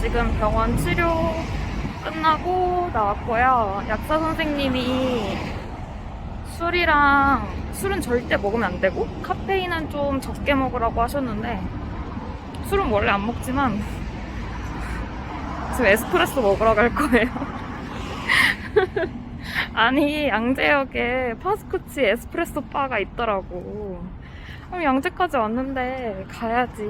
지금 병원 치료 끝나고 나왔고요. 약사 선생님이 술이랑 술은 절대 먹으면 안 되고 카페인은 좀 적게 먹으라고 하셨는데 술은 원래 안 먹지만 지금 에스프레소 먹으러 갈 거예요. 아니 양재역에 파스쿠치 에스프레소 바가 있더라고. 그럼 양재까지 왔는데 가야지.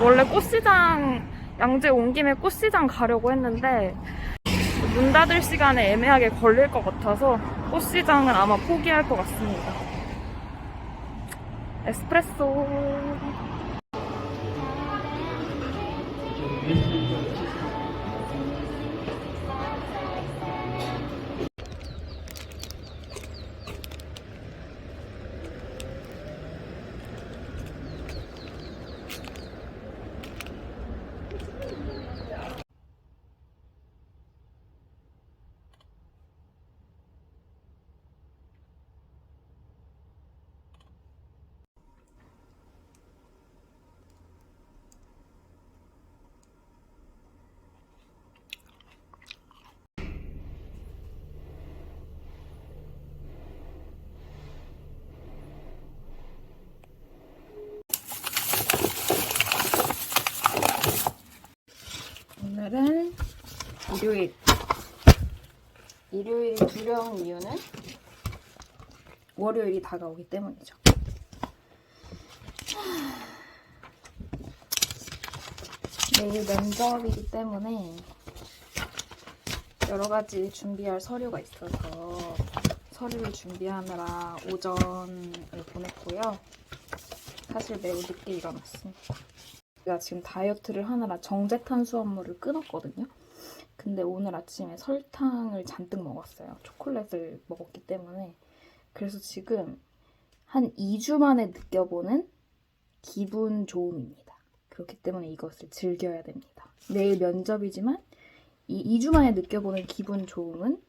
원래 꽃시장 양재 온 김에 꽃시장 가려고 했는데 문 닫을 시간에 애매하게 걸릴 것 같아서 꽃시장은 아마 포기할 것 같습니다. 에스프레소. 오늘은 일요일. 일요일이 두려운 이유는 월요일이 다가오기 때문이죠. 내일 면접이기 때문에 여러 가지 준비할 서류가 있어서 서류를 준비하느라 오전을 보냈고요. 사실 매우 늦게 일어났습니다. 제가 지금 다이어트를 하느라 정제 탄수화물을 끊었거든요. 근데 오늘 아침에 설탕을 잔뜩 먹었어요. 초콜릿을 먹었기 때문에. 그래서 지금 한 2주 만에 느껴보는 기분 좋음입니다. 그렇기 때문에 이것을 즐겨야 됩니다. 내일 면접이지만 이 2주 만에 느껴보는 기분 좋음은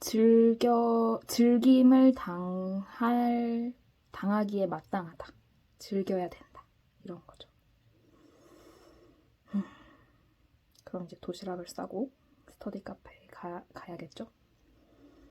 즐겨 즐김을 당할 당하기에 마땅하다. 즐겨야 된다. 이런 거죠. 그럼 이제 도시락을 싸고 스터디 카페에 가, 가야겠죠?